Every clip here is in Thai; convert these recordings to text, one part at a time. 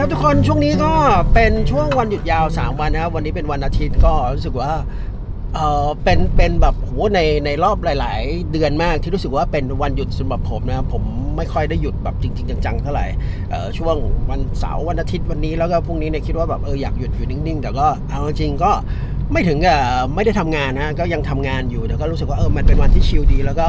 ครับทุกคนช่วงนี้ก็เป็นช่วงวันหยุดยาว 3 วันนะครับ วันนี้เป็นวันอาทิตย์ก็รู้สึกว่าเออเป็นเป็นแบบโหในในรอบหลาย ๆ เดือนมากที่รู้สึกว่าเป็นวันหยุดสำหรับผมนะครับผมไม่ค่อยได้หยุดแบบจริง ๆ จัง ๆ เท่าไหร่เออช่วงวันเสาร์วันอาทิตย์วันนี้แล้วก็พรุ่งนี้เนี่ยคิดว่าแบบเอออยากหยุดอยู่นิ่ง ๆ แต่ก็เอาจริงก็ ไม่ถึงกับไม่ได้ทำงานนะก็ยังทำงานอยู่แต่ก็รู้สึกว่าเออมันเป็นวันที่ชิลดี แล้วก็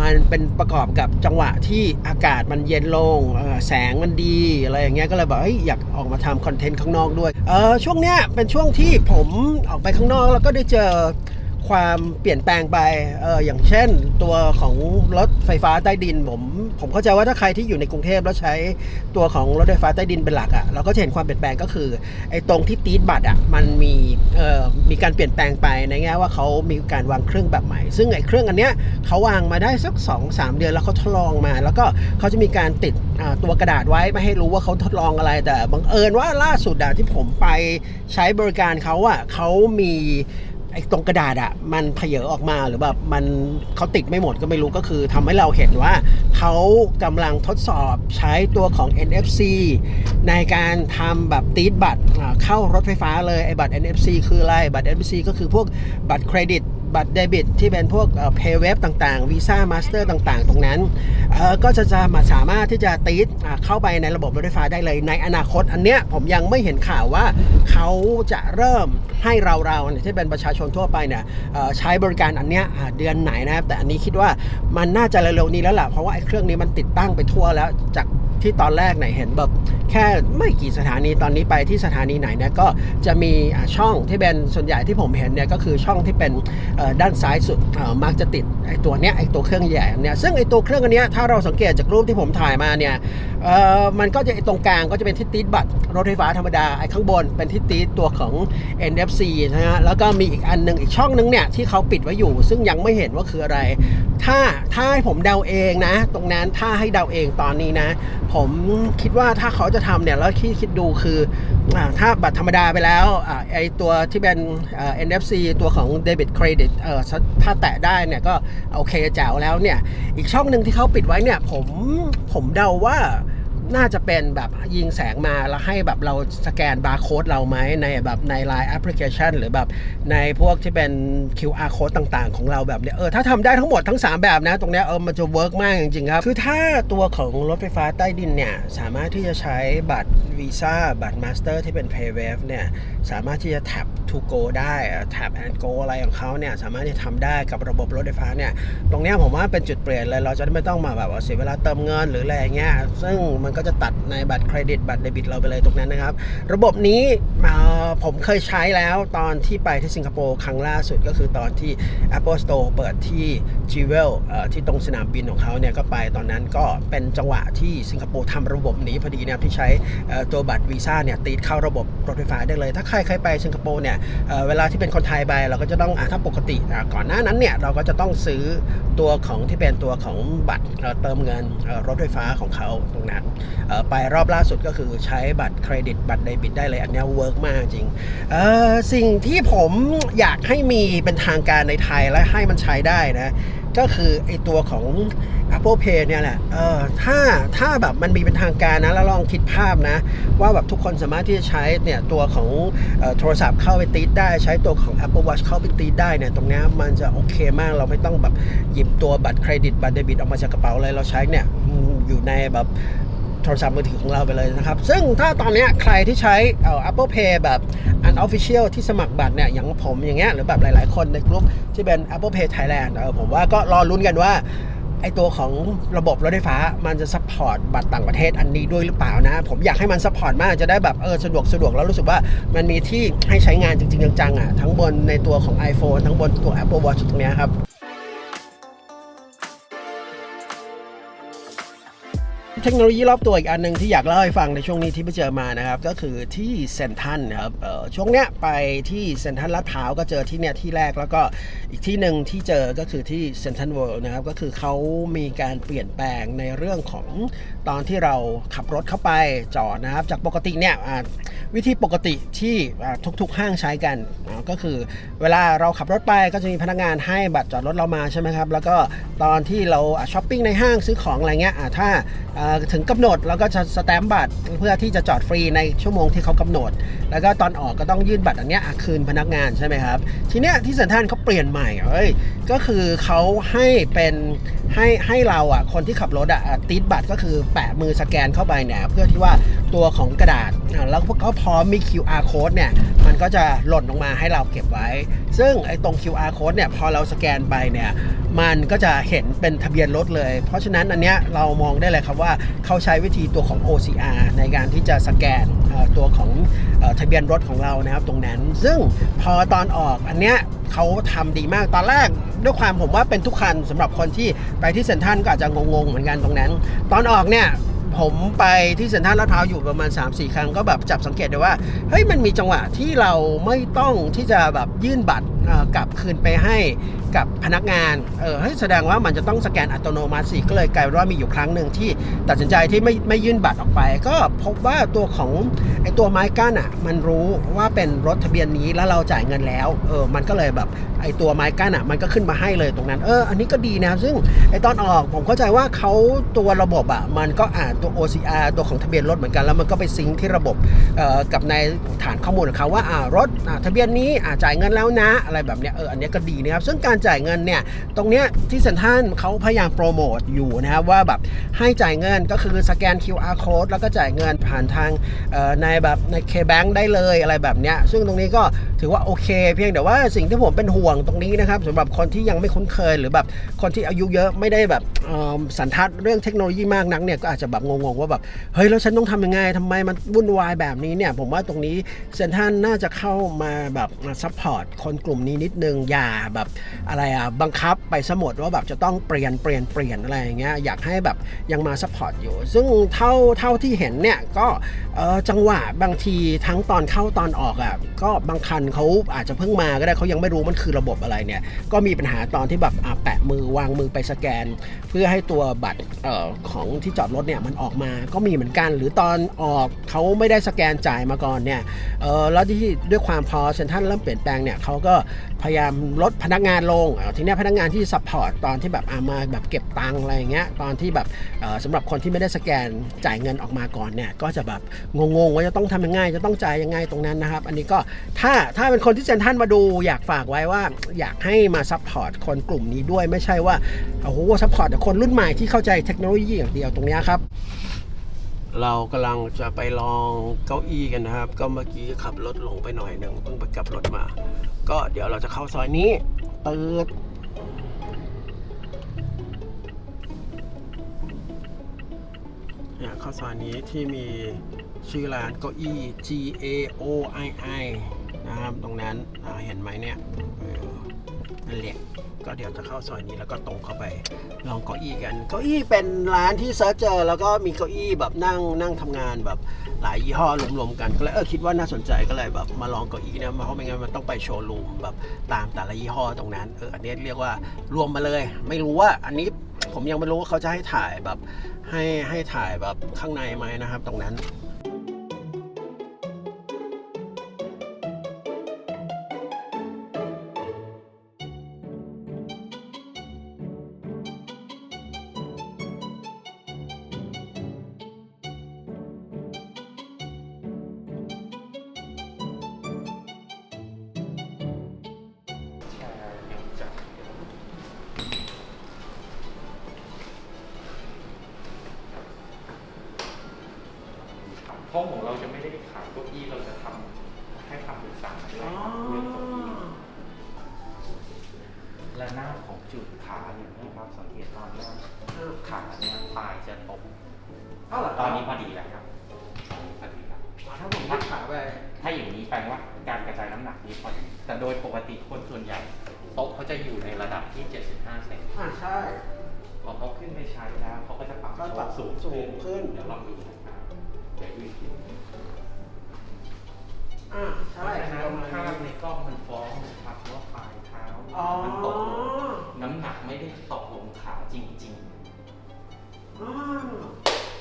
มันเป็นประกอบกับจังหวะที่อากาศมันเย็นลงแสงมันดีอะไรอย่างเงี้ยก็เลยบบเฮ้ยอยากออกมาทำคอนเทนต์ข้างนอกด้วยเออช่วงเนี้ยเป็นช่วงที่ผมออกไปข้างนอกแล้วก็ได้เจอ ความเปลี่ยนแปลงไปเอออย่างเช่น ตัวของรถไฟฟ้าใต้ดิน ผมผมเข้าใจว่าถ้าใครที่อยู่ในกรุงเทพแล้วใช้ตัวของรถไฟฟ้าใต้ดินเป็นหลักอะ่ะเราก็จะเห็นความเปลี่ยนแปลงก็คือไอ้ตรงที่ตีดบัตรอะ่ะมันมีเอ่อมีการเปลี่ยนแปลงไปในแง่ว่าเขามีการวางเครื่องแบบใหม่ ซึ่งไอ้เครื่องอันเนี้ยเขาวางมาได้สัก 2 3 เดือนแล้วเขาทดลองมา แล้วก็เขาจะมีการติดตัวกระดาษไว้ไม่ให้รู้ว่าเขาทดลองอะไรแต่บังเอิญว่าล่าสุดอะที่ผมไปใช้บริการเขาอะเขามี ไอ้ตรงกระดาษอะมันเพเยอออกมาหรือแบบมันเขาติดไม่หมดก็ไม่รู้ก็คือทำให้เราเห็นว่าเขากำลังทดสอบใช้ตัวของ NFC ในการทำแบบตีดบัตรเข้ารถไฟฟ้าเลยไอ้บัตร NFC คืออะไรบัตร NFC ก็คือพวกบัตรเครดิต บัตรเดบิตที่เป็นพวกเพย์เว็บต่างๆวีซ่ามาสเตอร์ต่างๆ ตรงนั้นก็จะจะมาสามารถที่จะตีดเข้าไปในระบบรถไฟฟ้าได้เลยในอนาคต อันเนี้ยผมยังไม่เห็นข่าวว่าเขาจะเริ่มให้เราเราๆที่เป็นประชาชนทั่วไปเนี่ยใช้บริการอันเนี้ยเดือนไหนนะครับแต่อันนี้คิดว่ามันน่าจะเร็วๆนี้แล้วแหละเพราะว่าไอ้เครื่องนี้มันติดตั้งไปทั่วแล้วจาก ที่ตอนแรกเนี่ยเห็นแบบแค่ไม่กี่สถานีตอนนี้ไปที่สถานีไหนเนี่ยก็จะมีช่องที่เป็นส่วนใหญ่ที่ผมเห็นเนี่ยก็คือช่องที่เป็นด้านซ้ายสุดมักจะติดไอ้ตัวเนี้ยไอ้ตัวเครื่องใหญ่เนี้ยซึ่งไอ้ตัวเครื่องอันเนี้ยถ้าเราสังเกตจากรูปที่ผมถ่ายมาเนี่ยมันก็จะตรงกลางก็จะเป็นที่ตีดบัตรรถไฟฟ้าธรรมดาไอ้ข้างบนเป็นที่ตีดตัวของ NFC นะฮะแล้วก็มีอีกอันหนึงอีกช่องหนึงเนี่ยที่เขาปิดไว้อยู่ ซึ่งยังไม่เห็นว่าคืออะไรถ้าถ้าให้ผมเดาเองนะ ตรงนั้นถ้าให้เดาเองตอนนี้นะ ผมคิดว่าถ้าเขาจะทำเนี่ยแล้วคิดคิดดูคืออถ้าบัตรธรรมดาไปแล้วอไอตัวที่เป็น NFC ตัวของเดบิตเครดิตถ้าแตะได้เนี่ยก็โอเคแจ๋วแล้วเนี่ย อีกช่องหนึ่งที่เขาปิดไว้เนี่ย ผมผมเดาว่า น่าจะเป็นแบบยิงแสงมาแล้วให้แบบเราสแกนบาร์โค้ดเราไหมในแบบใน Line Application หรือแบบในพวกที่เป็น QR code ต่างๆ ของเราแบบเนี้ยเออถ้าทำได้ทั้งหมดทั้ง 3 แบบนะ ตรงเนี้ยเออมันจะเวิร์กมากจริงๆครับ คือถ้าตัวของรถไฟฟ้าใต้ดินเนี่ยสามารถที่จะใช้บัตรวีซ่าบัตรมาสเตอร์ที่เป็น PayWave เนี่ยสามารถที่จะ tap to go ได้ tap and go อะไรของเขาเนี่ยสามารถที่จะทำได้กับระบบรถไฟฟ้าเนี่ยตรงเนี้ยผมว่าเป็นจุดเปลี่ยนเลยเราจะไม่ต้องมาแบบเสียเวลาเติมเงินหรืออะไรเงี้ยซึ่งมันก็จะตัดในบัตรเครดิตบัตรเดบิตเราไปเลยตรงนั้นนะครับ ระบบนี้ผมเคยใช้แล้วตอนที่ไปที่สิงคโปร์ครั้งล่าสุดก็คือตอนที่ Apple Store เปิดที่ g w e l เอ่อที่ตรงสนามบินของเขาเนี่ยก็ไปตอนนั้นก็เป็นจังหวะที่สิงคโปร์ทำระบบนี้พอดีนะที่ใช้ตัวบัตรวีซ่าเนี่ยตีดเข้าระบบรถไฟฟ้าได้เลย ถ้าใครเคยไปสิงคโปร์เนี่ยเเวลาที่เป็นคนไทยไปเราก็จะต้องอถ้าปกติก่อนหน้านั้นเนี่ยเราก็จะต้องซื้อตัวของที่เป็นตัวของบัตรเติมเงินรถไฟฟ้าของเขาตรงนั้นไปรอบล่าสุดก็คือใช้บัตรเครดิตบัตรเดบิตได้เลย อันนี้เวิร์กมากจริง สิ่งที่ผมอยากให้มีเป็นทางการในไทยและให้มันใช้ได้นะก็คือไอตัวของ Apple Pay เนี่ยแหละ เออ ถ้า ถ้าแบบมันมีเป็นทางการนะ แล้วลองคิดภาพนะ ว่าแบบทุกคนสามารถที่จะใช้เนี่ยตัวของออโทรศัพท์เข้าไปตีดได้ ใช้ตัวของ Apple Watch เข้าไปตีดได้เนี่ย ตรงนี้มันจะโอเคมาก เราไม่ต้องแบบหยิบตัวบัตรเครดิต บัตรเดบิตออกมาจากกระเป๋าเลย เราใช้เนี่ยอยู่ในแบบ โทรศัพท์มือถือของเราไปเลยนะครับ ซึ่งถ้าตอนนี้ใครที่ใช้เอ่อ Apple Pay แบบ unofficial ที่สมัครบัตรเนี่ยอย่างผมอย่างเงี้ยหรือแบบหลาย ๆ คนในกลุ่มที่เป็น Apple Pay Thailand เออผมว่าก็รอลุ้นกันว่าไอตัวของระบบรถไฟฟ้ามันจะซัพพอร์ตบัตรต่างประเทศอันนี้ด้วยหรือเปล่านะ ผมอยากให้มันซัพพอร์ตมากจะได้แบบเออสะดวกสะดวกแล้วรู้สึกว่ามันมีที่ให้ใช้งานจริง ๆ จังๆอะทั้งบนในตัวของ iPhone ทั้งบนตัว Apple Watch ตรงเนี้ยครับ เทคโนโลยีรอบตัวอีกอันหนึ่งที่อยากเล่าให้ฟังในช่วงนี้ที่ไปเจอมานะครับ ก็คือที่เซนทันครับช่วงเนี้ยไปที่เซนทันลาดพร้าวก็เจอที่เนี้ยที่แรกแล้วก็อีกที่หนึ่งที่เจอก็คือที่เซนทันเวิลด์นะครับก็คือเขามีการเปลี่ยนแปลงในเรื่องของตอนที่เราขับรถเข้าไปจอดนะครับ จากปกติเนี่ยวิธีปกติที่ทุกๆห้างใช้กันก็คือ เวลาเราขับรถไปก็จะมีพนักงานให้บัตรจอดรถเรามาใช่ไหมครับแล้วก็ตอนที่เราช้อปปิ้งในห้างซื้อของอะไรเงี้ยถ้าถึงกำหนดแล้วก็จะสแตมป์บัตรเพื่อที่จะจอดฟรีในชั่วโมงที่เขากำหนด แล้วก็ตอนออกก็ต้องยื่นบัตรอันเนี้ยคืนพนักงานใช่ไหมครับ ทีเนี้ยที่เซ็นทรัลเขาเปลี่ยนใหม่เอ้ยก็คือเขาให้เป็นให้ให้เราอะคนที่ขับรถอะติดบัตรก็คือแปะมือสแกนเข้าไปเนี่ยเพื่อที่ว่าตัวของกระดาษแล้วก็พร้อมมี QR code เนี่ยมันก็จะหล่นลงมาให้เราเก็บไว้ ซึ่งไอ้ตรง QR code เนี่ยพอเราสแกนไปเนี่ยมันก็จะเห็นเป็นทะเบียนรถเลย เพราะฉะนั้นอันเนี้ยเรามองได้เลยครับว่าเขาใช้วิธีตัวของ OCR ในการที่จะสแกนตัวของทะเบียนรถของเรานะครับตรงนั้น ซึ่งพอตอนออกอันเนี้ยเขาทำดีมากตอนแรกด้วยความผมว่าเป็นทุกคันสำหรับคนที่ไปที่เซ็นทรัลก็อาจจะงงๆเหมือนกันตรงนั้น ตอนออกเนี่ยผมไปที่เซ็นทรัลลาดพร้าวอยู่ประมาณ 3-4 ครั้งก็แบบจับสังเกตได้ว่าเฮ้ยมันมีจังหวะที่เราไม่ต้องที่จะแบบยื่นบัตร กลับคืนไปให้กับพนักงานเออแสดงว่ามันจะต้องสแกนอัตโนมัติสิก็เลยกลายเป็นว่ามีอยู่ครั้งหนึ่งที่ตัดสินใจที่ไม่ไม่ยื่นบัตรออกไป ก็พบว่าตัวของไอตัวไม้กั้นอะมันรู้ว่าเป็นรถทะเบียนนี้แล้วเราจ่ายเงินแล้วเออมันก็เลยแบบไอตัวไม้กั้นอะมันก็ขึ้นมาให้เลยตรงนั้นเอออันนี้ก็ดีนะครับซึ่งไอตอนออกผมเข้าใจว่าเขาตัวระบบอะมันก็อ่านตัว OCR ตัวของทะเบียนรถเหมือนกันแล้วมันก็ไปซิงค์ที่ระบบเอ่อกับในฐานข้อมูลของเขาว่าอ่ารถอ่าทะเบียนนี้อ่าจ่ายเงินแล้วนะอะไรไรแบบเนี้ยเอออันนี้ก็ดีนะครับซึ่งการจ่ายเงินเนี่ยตรงเนี้ยที่เซ็นทรัลเขาพยายามโปรโมทอยู่นะครับว่าแบบให้จ่ายเงินก็คือสแกน QR code แล้วก็จ่ายเงินผ่านทางในแบบใน K-Bank ได้เลยอะไรแบบเนี้ยซึ่งตรงนี้ก็ถือว่าโอเค เพียงแต่ว่าสิ่งที่ผมเป็นห่วงตรงนี้นะครับสำหรับคนที่ยังไม่คุ้นเคยหรือแบบคนที่อายุเยอะไม่ได้แบบสันทัดเรื่องเทคโนโลยีมากนักเนี่ยก็อาจจะแบบงงๆว่าแบบเฮ้ยแล้วฉันต้องทำยังไงทำไมมันวุ่นวายแบบนี้เนี่ยผมว่าตรงนี้เซนทรันน่าจะเข้ามาแบบมาซัพพอร์ตคนกลุ่มนี้นิดนึงอย่าแบบอะไรอะบังคับไปสมดว่าแบบจะต้องเปลี่ยนเปลี่ยนเปลี่ยนอะไรอย่างเงี้ยอยากให้แบบยังมาซัพพอร์ตอยู่ ซึ่งเท่าเท่าที่เห็นเนี่ยก็จังหวะบางทีทั้งตอนเข้าตอนออกอะก็บางคันเขาอาจจะเพิ่งมาก็ได้เขายังไม่รู้มันคือระบบอะไรเนี่ย ก็มีปัญหาตอนที่แบบแปะมือวางมือไปสแกน เพื่อให้ตัวบัตรออของที่จอดรถเนี่ยมันออกมาก็มีเหมือนกัน หรือตอนออกเขาไม่ได้สแกนจ่ายมาก่อนเนี่ยออแล้วที่ด้วยความพอเซ็นทรัลเริ่มเปลี่ยนแปลงเนี่ยเขาก็พยายามลดพนักงานลงทีนี้พนักงานที่ซัพพอร์ตตอนที่แบบอะมาแบบเก็บตังอะไรอย่างเงี้ยตอนที่แบบเอ่อสำหรับคนที่ไม่ได้สแกนจ่ายเงินออกมาก่อนเนี่ยก็จะแบบงงๆว่าจะต้องทำยังไงจะต้องจ่ายยังไงตรงนั้นนะครับ อันนี้ก็ถ้าถ้าเป็นคนที่เซ็นทรัลมาดูอยากฝากไว้ว่า อยากให้มาซัพพอร์ตคนกลุ่มนี้ด้วยไม่ใช่ว่าโอ้โหซัพพอร์ตแต่คนรุ่นใหม่ที่เข้าใจเทคโนโลยีอย่างเดียวตรงเนี้ยครับ เรากำลังจะไปลองเก้าอี้กันนะครับ ก็เมื่อกี้ขับรถหลงไปหน่อยหนึ่งเพิ่งไปกลับรถมา ก็เดี๋ยวเราจะเข้าซอยนี้เปิดเนี่ยเข้าซอยนี้ที่มีชื่อร้านเก้าอี้ G A O I I นะครับ ตรงนั้นเห็นไหมเนี่ย นั่นแหละก็เดี๋ยวจะเข้าซอยนี้แล้วก็ตรงเข้าไปลองเก้าอี้กันเก้าอี้เป็นร้านที่เซิร์ชเจอแล้วก็มีเก้าอี้แบบนั่งนั่งทำงานแบบหลายยี่ห้อรวมๆกันก็เลยเออคิดว่าน่าสนใจก็เลยแบบมาลองเก้าอี้นะเพราะไม่งั้นมันต้องไปโชว์รูมแบบตามแต่ละยี่ห้อตรงนั้นเอออันนี้เรียกว่ารวมมาเลย ไม่รู้ว่าอันนี้ผมยังไม่รู้ว่าเขาจะให้ถ่ายแบบให้ให้ถ่ายแบบข้างในไหมนะครับ ตรงนั้น จุดขาเนี่ยนะครับ สังเกตตอนแรกขาเนี่ยปลายจะตกเอาเหรอตอนนี้พอดีแล้วครับพอดีครับถ้าผมพักขาไปถ้าอย่างนี้แปลว่าการกระจายน้ำหนักนี้พอดีแต่โดยปกติคนส่วนใหญ่โต๊ะเขาจะอยู่ในระดับที่ 75 เซนอ่าใช่พอเขาขึ้นไปใช้แล้วเขาก็จะปรับก็ปรับโต๊ะสูงขึ้นเดี๋ยวลองดูนะครับเดี๋ยวดูอีกทีอ่าเพใช่ราะฉะนั้นประมาณภาพนี้ในกล้องมันฟ้องนะครับว่าปลายเท้า อ๋อ มันตกลงน้ำหนักไม่ได้ตกลงขาจริงอ่า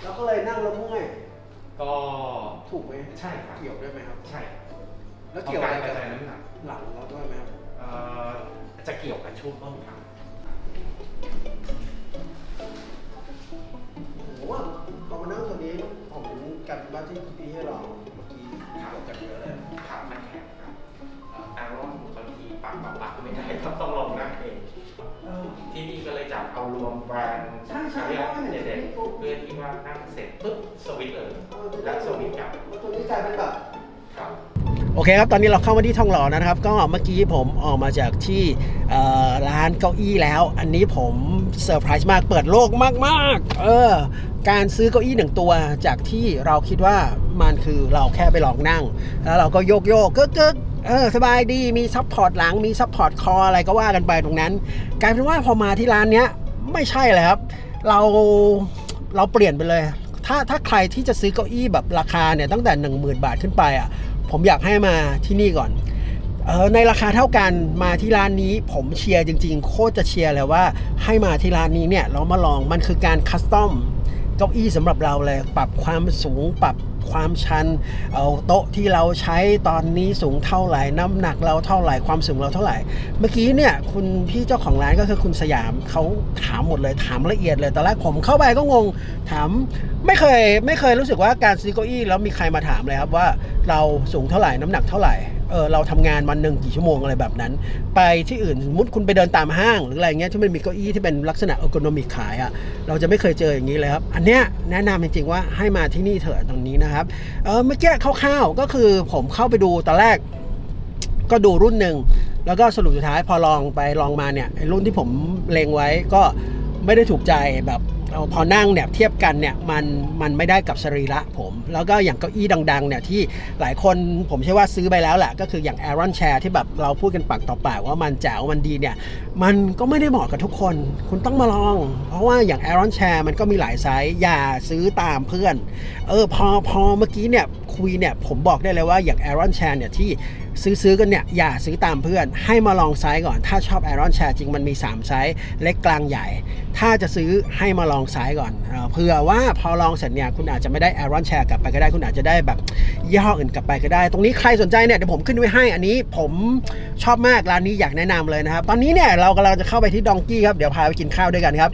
แล้วก็เลยนั่งแล้วเมื่อยๆ ก็ถูกไหมใช่ครับเกี่ยวด้วยไหมครับ ใช่แล้วเกี่ยวอะไรกกัระบจายน้ำหนักหลังเราด้วยไหมครับ เอ่อจะเกี่ยวกับช่วงต้นขาโรวมแบรนด์ใช่ใช่เรียกใช่เด็ดๆเพื่อที่ว่านั่งเสร็จปุ๊บสวิตช์เลยแล้วสวิตช์กลับตัวนี้กลายเป็นแบบครับโอเคครับ ตอนนี้เราเข้ามาที่ทองหล่อนะครับ ก็เมื่อกี้ผมออกมาจากที่เอ่อร้านเก้าอี้แล้ว อันนี้ผมเซอร์ไพรส์มาก เปิดโลกมากๆ เออ การซื้อเก้าอี้หนึ่งตัวจากที่เราคิดว่ามันคือเราแค่ไปลองนั่ง แล้วเราก็โยกโยกๆกึกกึกเออสบายดี มีซัพพอร์ตหลัง มีซัพพอร์ตคออะไรก็ว่ากันไปตรงนั้น กลายเป็นว่าพอมาที่ร้านเนี้ย ไม่ใช่เลยครับ เราเราเปลี่ยนไปเลย ถ้าถ้าใครที่จะซื้อเก้าอี้แบบราคาเนี่ยตั้งแต่ 1 0,000 บาทขึ้นไปอะผมอยากให้มาที่นี่ก่อนเออในราคาเท่ากันมาที่ร้านนี้ผมเชียร์จริง ๆ โคตรจะเชียร์เลยว่าให้มาที่ร้านนี้เนี่ยเรามาลองมันคือการคัสตอมเก้าอี้สำหรับเราเลย ปรับความสูงปรับ ความชันเอาโต๊ะที่เราใช้ตอนนี้สูงเท่าไหร่น้ำหนักเราเท่าไหร่ความสูงเราเท่าไหร่ เมื่อกี้เนี่ยคุณพี่เจ้าของร้านก็คือคุณสยามเขาถามหมดเลยถามละเอียดเลยตอนแรกผมเข้าไปก็งงถามไม่เคยไม่เคยรู้สึกว่าการซื้อเก้าอี้แล้วมีใครมาถามเลยครับว่าเราสูงเท่าไหร่น้ำหนักเท่าไหร่เออเราทำงานวันหนึ่งกี่ชั่วโมงอะไรแบบนั้น ไปที่อื่นสมมติคุณไปเดินตามห้างหรืออะไรเงี้ยที่มันมีเก้าอี้ที่เป็นลักษณะเออร์โกนอมิกขายอะ่ะเราจะไม่เคยเจออย่างนี้เลยครับ อันเนี้ยแนะนำจริงๆว่าให้มาที่นี่เถอะตรงนี้นะครับเออเมื่อกี้คร่าวๆก็คือผมเข้าไปดูตอนแรกก็ดูรุ่นหนึ่งแล้วก็สรุปสุดท้ายพอลองไปลองมาเนี่ยรุ่นที่ผมเลงไว้ก็ไม่ได้ถูกใจแบบ เอาพอนั่งเนี่ยเทียบกันเนี่ยมันมันไม่ได้กับสรีระผม แล้วก็อย่างเก้าอี้ดังๆเนี่ยที่หลายคนผมเชื่อว่าซื้อไปแล้วแหละก็คืออย่าง Aaron Chair ที่แบบเราพูดกันปากต่อปากว่ามันแจ๋วมันดีเนี่ยมันก็ไม่ได้เหมาะกับทุกคน คุณต้องมาลอง เพราะว่าอย่าง Aaron Chair มันก็มีหลายไซส์อย่าซื้อตามเพื่อนเออพอพอเมื่อกี้เนี่ยคุยเนี่ยผมบอกได้เลยว่าอย่าง Aaron Chair เนี่ยที่ซื้อซื้อกันเนี่ยอย่าซื้อตามเพื่อน ให้มาลองไซส์ก่อน ถ้าชอบ Aaron Chair จริงมันมี3ไซส์เล็กกลางใหญ่ ถ้าจะซื้อให้มาลองไซส์ก่อนเผื่อว่าพอลองเสร็จเนี่ยคุณอาจจะไม่ได้แอรอนแชร์กลับไปก็ได้คุณอาจจะได้แบบยี่ห้ออื่นกลับไปก็ได้ ตรงนี้ใครสนใจเนี่ยเดี๋ยวผมขึ้นไว้ให้อันนี้ผมชอบมากร้านนี้อยากแนะนำเลยนะครับ ตอนนี้เนี่ยเรากำลังจะเข้าไปที่ดองกี้ครับเดี๋ยวพาไปกินข้าวด้วยกันครับ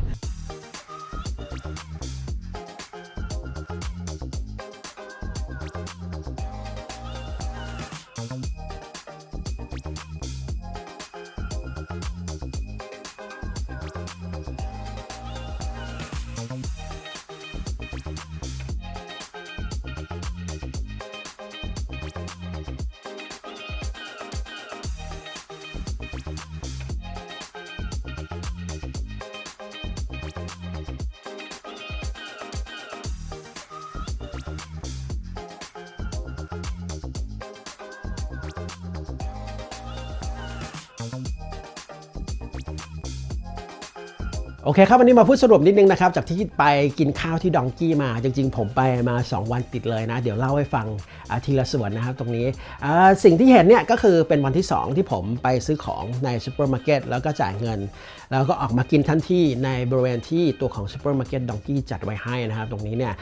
โอเคครับวันนี้มาพูดสรุปนิดนึงนะครับจากที่ไปกินข้าวที่ดองกี้มา จริง ๆ ผมไปมา 2 วันติดเลยนะ เดี๋ยวเล่าให้ฟัง ทีละส่วนนะครับตรงนี้สิ่งที่เห็นเนี่ยก็คือเป็นวันที่ 2 ที่ผมไปซื้อของในซูเปอร์มาร์เก็ตแล้วก็จ่ายเงิน แล้วก็ออกมากินทันทีในบริเวณที่ตัวของซูเปอร์มาร์เก็ตดองกี้จัดไว้ให้นะครับตรงนี้เนี่ย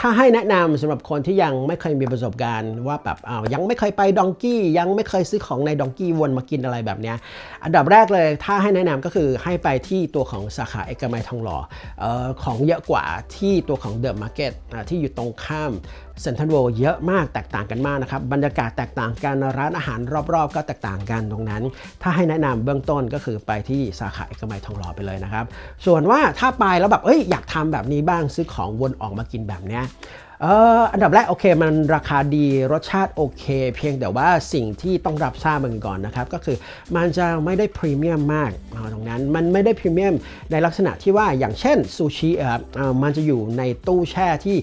ถ้าให้แนะนำสำหรับคนที่ยังไม่เคยมีประสบการณ์ว่าแบบอ้าวยังไม่เคยไปดองกี้ยังไม่เคยซื้อของในดองกี้วนมากินอะไรแบบเนี้ยอันดับแรกเลยถ้าให้แนะนำก็คือให้ไปที่ตัวของสาขาเอกมัยทองหล่อเอ่อของเยอะกว่าที่ตัวของเดอะมาร์เก็ตที่อยู่ตรงข้ามเซ็นทรัลเวิลด์เยอะมากแตกต่างกันมากนะครับบรรยากาศแตกต่างกันร้านอาหารรอบๆ ก็แตกต่างกันตรงนั้น ถ้าให้แนะนำเบื้องต้นก็คือไปที่สาขาเอกมัยทองหล่อไปเลยนะครับส่วนว่าถ้าไปแล้วแบบเอ้ยอยากทำแบบนี้บ้างซื้อของวนออกมากินแบบเนี้ย อันดับแรกโอเคมันราคาดีรสชาติโอเค เพียงแต่ว่าสิ่งที่ต้องรับทราบมันก่อนนะครับก็คือมันจะไม่ได้พรีเมียมมากตรงนั้นมันไม่ได้พรีเมียมในลักษณะที่ว่าอย่างเช่นซูชิมันจะอยู่ในตู้แช่ที่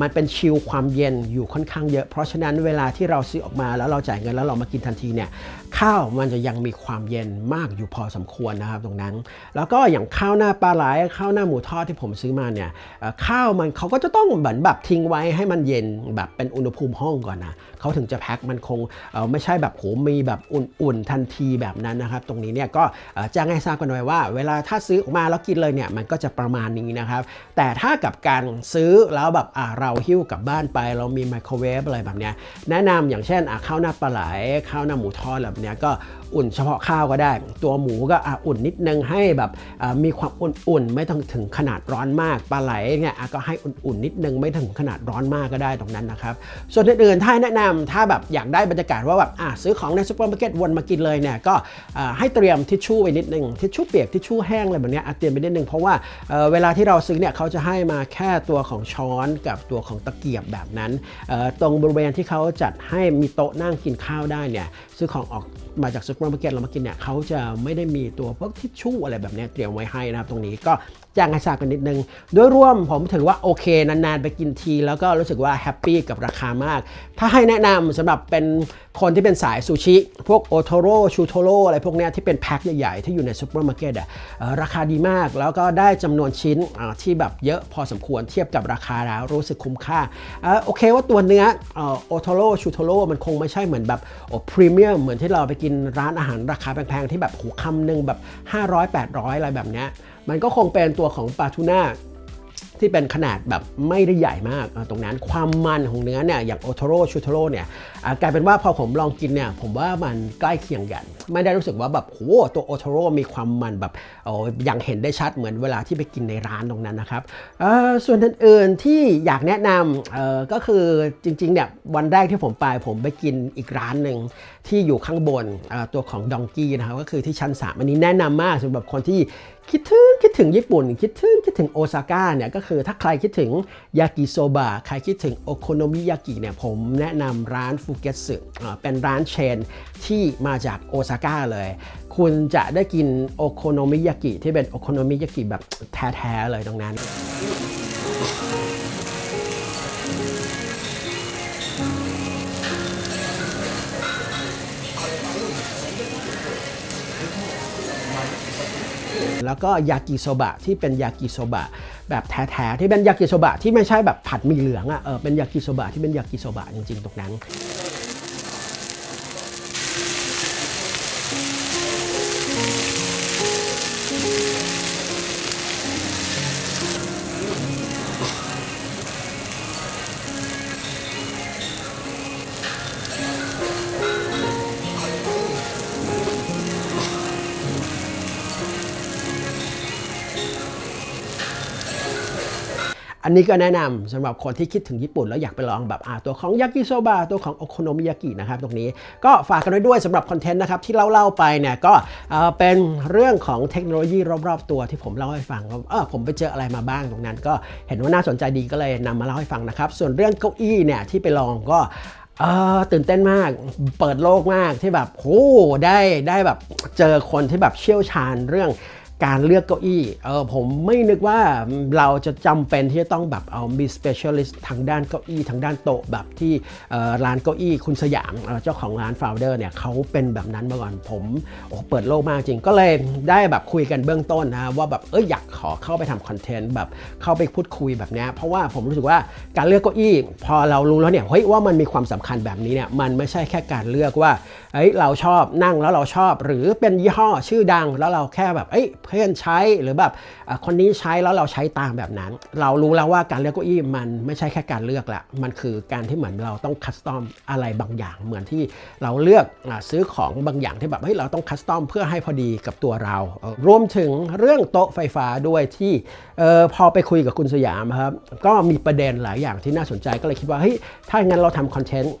มันเป็นชิลความเย็นอยู่ค่อนข้างเยอะ เพราะฉะนั้นเวลาที่เราซื้อออกมาแล้วเราจ่ายเงินแล้วเรามากินทันทีเนี่ย ข้าวมันจะยังมีความเย็นมากอยู่พอสมควรนะครับตรงนั้น แล้วก็อย่างข้าวหน้าปลาไหลข้าวหน้าหมูทอดที่ผมซื้อมาเนี่ยข้าวมันเขาก็จะต้องเหมือนแบบทิ้งไว้ให้มันเย็นแบบเป็นอุณหภูมิห้องก่อนนะเขาถึงจะแพ็คมันคงไม่ใช่แบบโหมีแบบอุ่นๆทันทีแบบนั้นนะครับ ตรงนี้เนี่ยก็แจ้งให้ทราบกันไว้ว่า เวลาถ้าซื้อออกมาแล้วกินเลยเนี่ยมันก็จะประมาณนี้นะครับ แต่ถ้ากับการซื้อแล้วแบบเราหิ้วกลับบ้านไป เรามีไมโครเวฟอะไรแบบเนี้ยแนะนำอย่างเช่นข้าวหน้าปลาไหลข้าวหน้าหมูทอดแบบเนี้ยก็อุ่นเฉพาะข้าวก็ได้ ตัวหมูก็อุ่นนิดนึงให้แบบมีความอุ่นๆ ไม่ต้องถึงขนาดร้อนมากปลาไหลเนี่ยก็ให้อุ่นๆนิดนึงไม่ถึงขนาดร้อนมากก็ได้ตรงนั้นนะครับ ส่วนอื่นๆถ้าแนะนำถ้าแบบอยากได้บรรยากาศว่าแบบซื้อของในซูเปอร์มาร์เก็ตวนมากินเลยเนี่ยก็ให้เตรียมทิชชู่ไว้นิดนึงทิชชู่เปียกทิชชู่แห้งอะไรแบบนี้เตรียมไปนิดนึงเพราะว่าเวลาที่เราซื้อเนี่ยเขาจะให้มาแค่ตัวของช้อนกับตัวของตะเกียบแบบนั้น ตรงบริเวณที่เขาจัดให้มีโต๊ะนั่งกินข้าวได้เนี่ยซื้อของออกมาจากซูเปอร์มาร์เก็ตเรามากินเนี่ยเขาจะไม่ได้มีตัวพวกทิชชู่อะไรแบบนี้เตรียมไว้ให้นะครับตรงนี้ก็ แจ้งให้ทราบกันนิดนึง โดยรวมผมถือว่าโอเคนานๆ ไปกินที แล้วก็รู้สึกว่าแฮปปี้กับราคามาก ถ้าให้แนะนำสำหรับเป็นคนที่เป็นสายซูชิ พวกโอโทโร่ชูโทโร่อะไรพวกนี้ที่เป็นแพ็คใหญ่ๆ ที่อยู่ในซูเปอร์มาร์เก็ตอะราคาดีมาก แล้วก็ได้จำนวนชิ้นที่แบบเยอะพอสมควรเทียบกับราคาแล้วรู้สึกคุ้มค่าอโอเคว่าตัวเนื้อโอโทโร่ชูโทโร่มันคงไม่ใช่เหมือนแบบโอพรีเมียมเหมือนที่เราไปกินร้านอาหารราคาแพงๆ ที่แบบหูคำหนึ่งแบบ 500 800 อะไรแบบเนี้ย มันก็คงเป็นตัวของปลาทูน่าที่เป็นขนาดแบบไม่ได้ใหญ่มากตรงนั้นความมันของเนื้อเนี่ยอย่างโอโทโร่ชูโทโร่เนี่ยกลายเป็นว่าพอผมลองกินเนี่ยผมว่ามันใกล้เคียงกัน ไม่ได้รู้สึกว่าแบบโหตัวโอโทโร่มีความมันแบบโอ้ยังเห็นได้ชัดเหมือนเวลาที่ไปกินในร้านตรงนั้นนะครับส่วนอื่นๆที่อยากแนะนำก็คือจริงๆเนี่ยวันแรกที่ผมไปผมไปกินอีกร้านหนึ่งที่อยู่ข้างบนตัวของดองกี้นะครับก็คือที่ชั้นสามอันนี้แนะนำมากสำหรับคนที่ คิดถึงคิดถึงญี่ปุ่น คิดถึงคิดถึงโอซาก้าเนี่ยก็คือถ้าใครคิดถึงยากิโซบะใครคิดถึงโอโคโนมิยากิเนี่ยผมแนะนำร้านฟูเกสึเป็นร้านเชนที่มาจากโอซาก้าเลย คุณจะได้กินโอโคโนมิยากิที่เป็นโอโคโนมิยากิแบบแท้ๆเลยตรงนั้น แล้วก็ยากิโซบะที่เป็นยากิโซบะแบบแท้ๆที่เป็นยากิโซบะที่ไม่ใช่แบบผัดมีเหลืองอะ่ะเออเป็นยากิโซบะที่เป็นยากิโซบะจริงๆตรงนั้น อันนี้ก็แนะนำสำหรับคนที่คิดถึงญี่ปุ่น แล้วอยากไปลองแบบตัวของยากิโซบะตัวของโอโคโนมิยากินะครับตรงนี้ก็ฝากกันไว้ด้วยสำหรับคอนเทนต์นะครับที่เล่าๆไปเนี่ยก็เป็นเรื่องของเทคโนโลยีรอบๆ ตัวที่ผมเล่าให้ฟังว่าเออผมไปเจออะไรมาบ้างตรงนั้น ก็เห็นว่าน่าสนใจดีก็เลยนำมาเล่าให้ฟังนะครับ ส่วนเรื่องเก้าอี้เนี่ยที่ไปลองก็ตื่นเต้นมาก เปิดโลกมากที่แบบโหได้ได้แบบเจอคนที่แบบเชี่ยวชาญเรื่อง การเลือกเก้าอี้เออผมไม่นึกว่าเราจะจำเป็นที่จะต้องแบบเอามี specialist ทางด้านเก้าอี้ทางด้านโต๊ะแบบที่ร้านเก้าอี้คุณสยามเจ้าของร้าน founder เนี่ยเขาเป็นแบบนั้นมาก่อนผมโอ้เปิดโลกมากจริงก็เลยได้แบบคุยกันเบื้องต้นนะว่าแบบเอยอยากขอเข้าไปทำคอนเทนต์แบบเข้าไปพูดคุยแบบนี้เพราะว่าผมรู้สึกว่าการเลือกเก้าอี้ พอเรารู้แล้วเนี่ยเฮ้ยว่ามันมีความสำคัญแบบนี้เนี่ยมันไม่ใช่แค่การเลือกว่าเอ้ยเราชอบนั่งแล้วเราชอบ หรือเป็นยี่ห้อชื่อดังแล้วเราแค่แบบเอ้ยเพื่อนใช้หรือแบบคนนี้ใช้แล้วเราใช้ตามแบบนั้น เรารู้แล้วว่าการเลือกเก้าอี้มันไม่ใช่แค่การเลือกละมันคือการที่เหมือนเราต้องคัสตอมอะไรบางอย่าง เหมือนที่เราเลือกซื้อของบางอย่างที่แบบเฮ้ยเราต้องคัสตอมเพื่อให้พอดีกับตัวเรา รวมถึงเรื่องโต๊ะไฟฟ้าด้วยที่ออพอไปคุยกับคุณสยามครับก็มีประเด็นหลายอย่างที่น่าสนใจก็เลยคิดว่าเฮ้ยถ้างั้นเราทำคอนเทนต์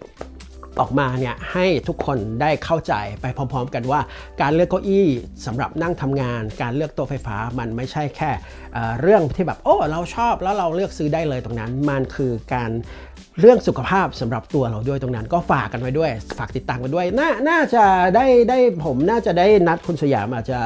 ออกมาเนี่ยให้ทุกคนได้เข้าใจไปพร้อมๆ กันว่า การเลือกเก้าอี้สำหรับนั่งทำงาน การเลือกต๊ะไฟฟ้ามันไม่ใช่แค่เรื่องที่แบบโอ้เราชอบแล้วเราเลือกซื้อได้เลยตรงนั้น มันคือการเรื่องสุขภาพสำหรับตัวเราด้วยตรงนั้น ก็ฝากกันไว้ด้วย ฝากติดตามกันด้วยน่าน่าจะได้ได้ผมน่าจะได้นัดคุณสยามอาจจะ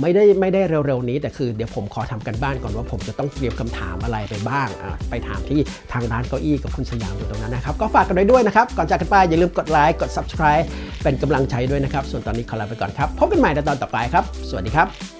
ไม่ได้ไม่ได้เร็วๆนี้ แต่คือเดี๋ยวผมขอทำกันบ้านก่อนว่าผมจะต้องเตรียมคำถามอะไรไปบ้าง ไปถามที่ทางร้านเก้าอี้กับคุณสยามอยู่ตรงนั้นนะครับ ก็ฝากกันไว้ด้วยนะครับ ก่อนจากกันไปอย่าลืมกดไลค์กด subscribe เป็นกำลังใจด้วยนะครับ ส่วนตอนนี้ขอลาไปก่อนครับ พบกันใหม่ในตอนต่อไปครับ สวัสดีครับ